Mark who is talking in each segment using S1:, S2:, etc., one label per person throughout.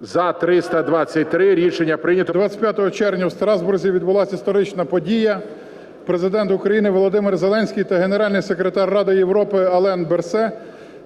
S1: За 323 рішення прийнято.
S2: 25 червня в Страсбурзі відбулася історична подія. Президент України Володимир Зеленський та генеральний секретар Ради Європи Ален Берсе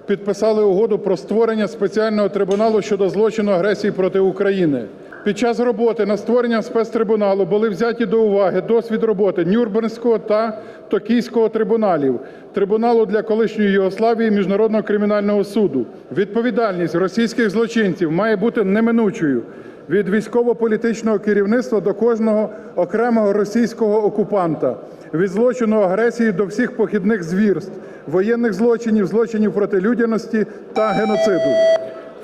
S2: підписали угоду про створення спеціального трибуналу щодо злочину агресії проти України. Під час роботи над створенням спецтрибуналу були взяті до уваги досвід роботи Нюрнберзького та Токійського трибуналів, трибуналу для колишньої Єгославії Міжнародного кримінального суду. Відповідальність російських злочинців має бути неминучою від військово-політичного керівництва до кожного окремого російського окупанта, від злочину агресії до всіх похідних звірств, воєнних злочинів, злочинів проти людяності та геноциду.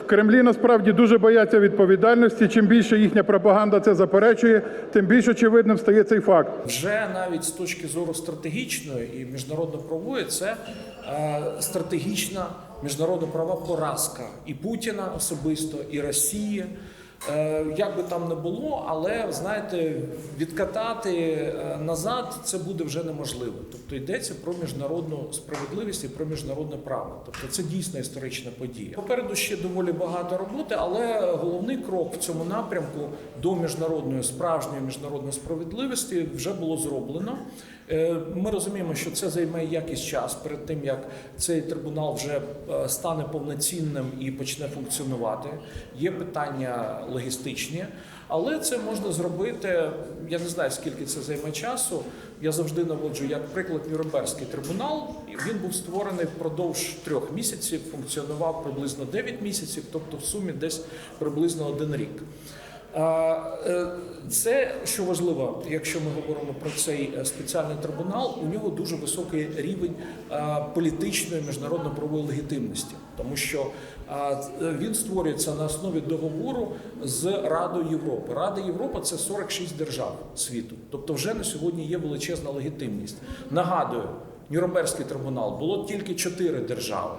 S2: Кремлі насправді дуже бояться відповідальності. Чим більше їхня пропаганда це заперечує, тим більш очевидним стає цей факт.
S3: Вже навіть з точки зору стратегічної і міжнародно-правової це е, стратегічна міжнародно-права поразка і Путіна особисто, і Росії. Е, як би там не було, але знаєте, відкатати е, назад це буде вже неможливо. Тобто йдеться про міжнародну справедливість і про міжнародне право. Тобто це дійсно історична подія. Попереду ще доволі багато роботи, але головний крок в цьому напрямку до міжнародної справжньої міжнародної справедливості вже було зроблено. Е, Ми розуміємо, що це займе якийсь час перед тим, як цей трибунал вже стане повноцінним і почне функціонувати. Є питання логістичні, але це можна зробити. Я не знаю, скільки це займе часу. Я завжди наводжу як приклад Нюрнберзький трибунал. Він був створений впродовж трьох місяців, функціонував приблизно 9 місяців, тобто в сумі десь приблизно один рік. Е, Це що важливо, якщо ми говоримо про цей е, спеціальний трибунал, у нього дуже високий рівень політичної міжнародно-правової легітимності, тому що він створюється на основі договору з Радою Європи. Рада Європи це 46 держав світу, тобто вже на сьогодні є величезна легітимність. Нагадую, Нюрнберзький трибунал було тільки 4 держави,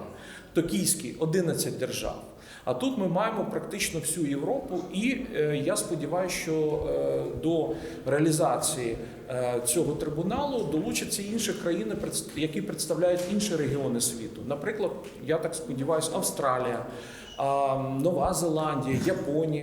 S3: Токійський 11 держав. А тут ми маємо практично всю Європу, і е, я сподіваюся, що е, до реалізації е, цього трибуналу долучаться інші країни, які представляють інші регіони світу. Наприклад, я так сподіваюся, Австралія, Нова Зеландія, Японія.